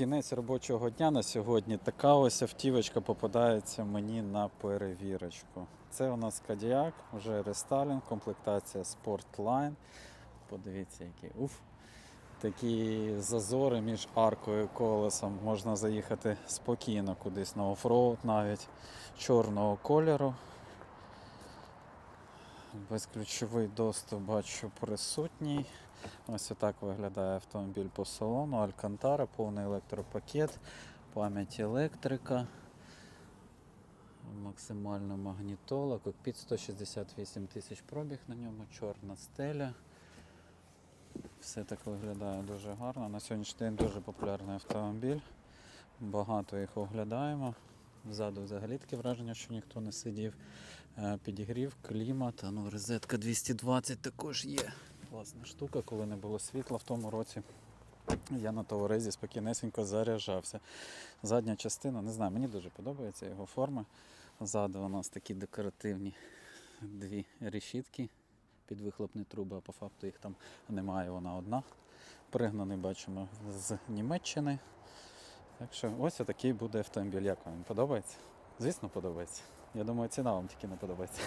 Кінець робочого дня на сьогодні. Така ось автівочка попадається мені на перевірочку. Це у нас Кадіак, вже рестайлінг, комплектація Sportline. Подивіться, який уф. Такі зазори між аркою і колесом. Можна заїхати спокійно кудись на оффроуд навіть чорного кольору. Безключовий доступ бачу присутній. Ось отак виглядає автомобіль по салону. Алькантара, повний електропакет, пам'ять електрика, максимальна магнітола, кокпіт 168 тисяч пробіг на ньому, чорна стеля. Все так виглядає дуже гарно. На сьогоднішній день дуже популярний автомобіль. Багато їх оглядаємо. Ззаду взагалі таке враження, що ніхто не сидів. Е, Підігрів, клімат, ну, розетка 220 також є. Класна штука, коли не було світла в тому році. Я на товаризі спокійнесенько заряджався. Задня частина, не знаю, мені дуже подобається його форма. Ззаду у нас такі декоративні дві решітки під вихлопні труби, а по факту їх там немає, вона одна. Пригнаний бачимо з Німеччини. Так що ось такий буде автомобіль. Як вам подобається? Звісно, подобається. Я думаю, ціна вам тільки не подобається.